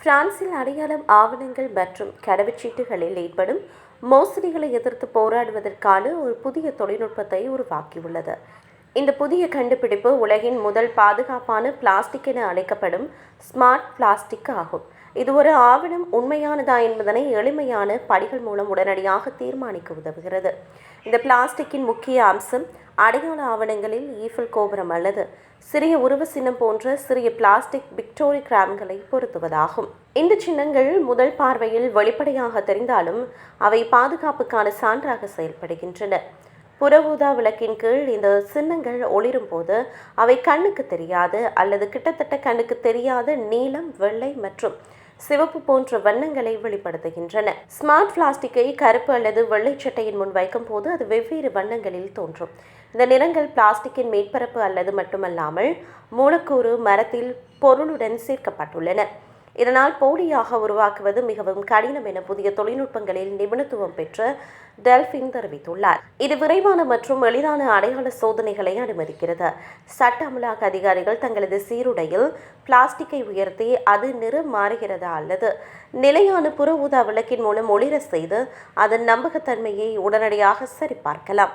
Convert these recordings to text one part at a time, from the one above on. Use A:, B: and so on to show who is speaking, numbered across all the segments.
A: பிரான்சில் அடையாளம் ஆவணங்கள் மற்றும் கடவுச்சீட்டுகளில் ஏற்படும் மோசடிகளை எதிர்த்து போராடுவதற்கான ஒரு புதிய தொழில்நுட்பத்தை உருவாக்கியுள்ளது. இந்த புதிய கண்டுபிடிப்பு உலகின் முதல் பாதுகாப்பான பிளாஸ்டிக் என அழைக்கப்படும் ஸ்மார்ட் பிளாஸ்டிக் ஆகும். இது ஒரு ஆவணம் உண்மையானதா என்பதனை எளிமையான படிகள் மூலம் உடனடியாக தீர்மானிக்க உதவுகிறது. இந்த பிளாஸ்டிக்கின் முக்கிய அம்சம் அடையாள ஆவணங்களில் ஈஃபில் கோபுரம் அல்லது சிறிய உருவ சின்னம் போன்ற சிறிய பிளாஸ்டிக் விக்டோரி கிராம்களை பொருத்துவதாகும். இந்த சின்னங்கள் முதல் பார்வையில் வெளிப்படையாக தெரிந்தாலும் அவை பாதுகாப்புக்கான சான்றாக செயல்படுகின்றன. புற ஊதா விளக்கின் கீழ் இந்த சின்னங்கள் ஒளிரும் போது அவை கண்ணுக்கு தெரியாது அல்லது கிட்டத்தட்ட கண்ணுக்கு தெரியாத நீலம் வெள்ளை மற்றும் சிவப்பு போன்ற வண்ணங்களை வெளிப்படுத்துகின்றன. ஸ்மார்ட் பிளாஸ்டிக்கை கருப்பு அல்லது வெள்ளை சட்டையின் முன் வைக்கும் போது அது வெவ்வேறு வண்ணங்களில் தோன்றும். இந்த நிறங்கள் பிளாஸ்டிக்கின் மேற்பரப்பு அல்லது மட்டுமல்லாமல் மூலக்கூறு மரத்தில் பொருளுடன் சேர்க்கப்பட்டுள்ளன. இதனால் போலியாக உருவாக்குவது மிகவும் கடினம் என புதிய தொழில்நுட்பங்களில் நிபுணத்துவம் பெற்ற டெல்பின் தெரிவித்துள்ளார். இது விரைவான மற்றும் எளிதான அடையாள சோதனைகளை அனுமதிக்கிறது. சட்ட அமலாக்க அதிகாரிகள் தங்களது சீருடையில் பிளாஸ்டிக்கை உயர்த்தி அது நிறம் மாறுகிறதா அல்லது நிலையான புற ஊதா விளக்கின் மூலம் ஒளிர செய்து அதன் நம்பகத்தன்மையை உடனடியாக சரிபார்க்கலாம்.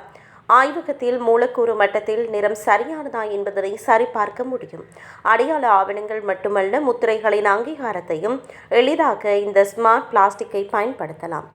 A: ஆய்வகத்தில் மூலக்கூறு மட்டத்தில் நிறம் சரியானதா என்பதனை சரிபார்க்க முடியும். அடையாள ஆவணங்கள் மட்டுமல்ல முத்திரைகளின் அங்கீகாரத்தையும் எளிதாக இந்த ஸ்மார்ட் பிளாஸ்டிக்கை பயன்படுத்தலாம்.